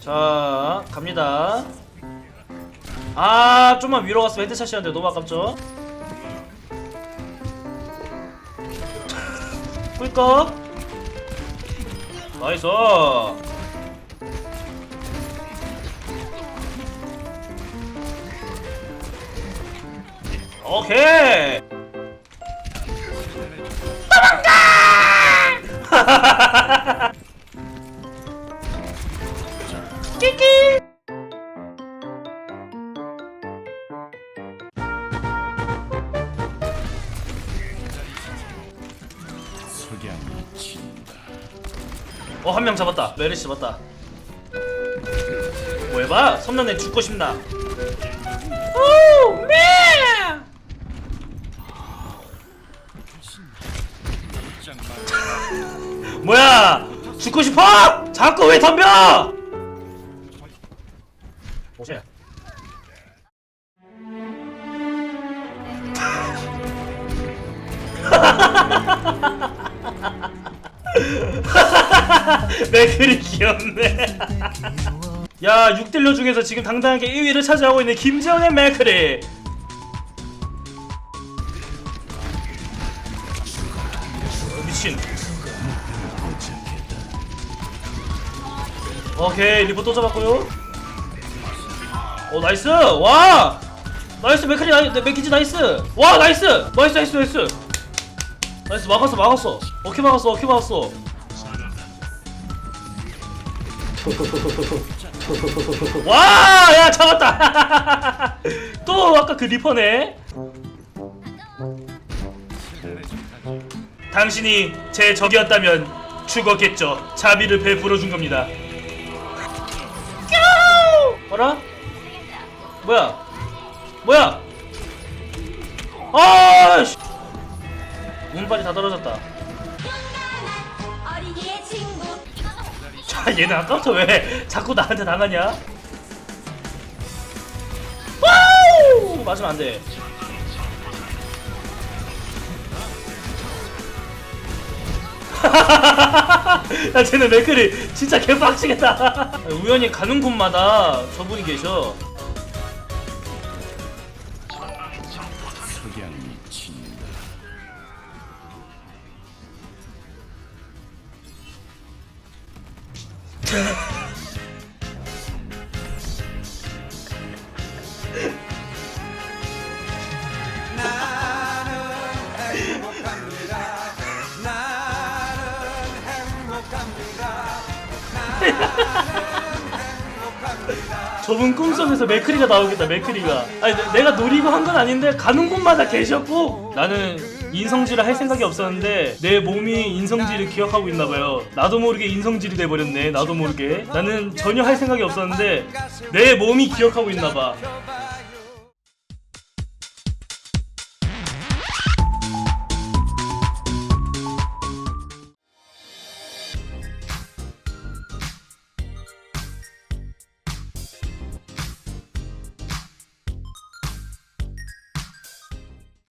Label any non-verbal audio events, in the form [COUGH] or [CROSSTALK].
자 갑니다. 아 좀만 위로 갔으면 헤드샷이었는데 너무 아깝죠? 꿀꺽. 나이스. 오케이. 끼끼 [LAUGHS] 어 한 명 잡았다. 메리시 잡았다. 뭐 해봐? 섬나네 죽고 싶나? 오 맨! [LAUGHS] 뭐야? 죽고 싶어? 자꾸 왜 덤벼? 오세요 [LAUGHS] [LAUGHS] 맥클이 귀엽네? [LAUGHS] 야 6딜러 중에서 지금 당당하게 1위를 차지하고 있는 김지현의 맥클이 어, 미친. 오케이 리포 또 잡았고요. 오 나이스! 와! 나이스 맥클이 나이 맥키지 나이스! 와 나이스! 나이스 나이스 나이스 나이스 막았어 막았어 어케 막았어 어케 막았어 와, 야 잡았다. [LAUGHS] 또 아까 그 리퍼네. 당신이 제 적이었다면 죽었겠죠. 자비를 베풀어 준 겁니다. 뀨! 어라? 뭐야? 뭐야? 아! 씨. 운빨이 다 떨어졌다. 자, 얘는 아까부터 왜 자꾸 나한테 당하냐? 맞으면 안 돼. [LAUGHS] 야, 쟤는 맥클이 진짜 개빡치겠다. [LAUGHS] 우연히 가는 곳마다 저분이 계셔. [LAUGHS] 저분 꿈속에서 맥크리가 나오겠다 맥크리가. 아니 내- 내가 노리고 한 건 아닌데 가는 곳마다 계셨고? 나는 인성질을 할 생각이 없었는데 내 몸이 인성질을 기억하고 있나봐요. 나도 모르게 인성질이 돼버렸네. 나도 모르게. 나는 전혀 할 생각이 없었는데 내 몸이 기억하고 있나봐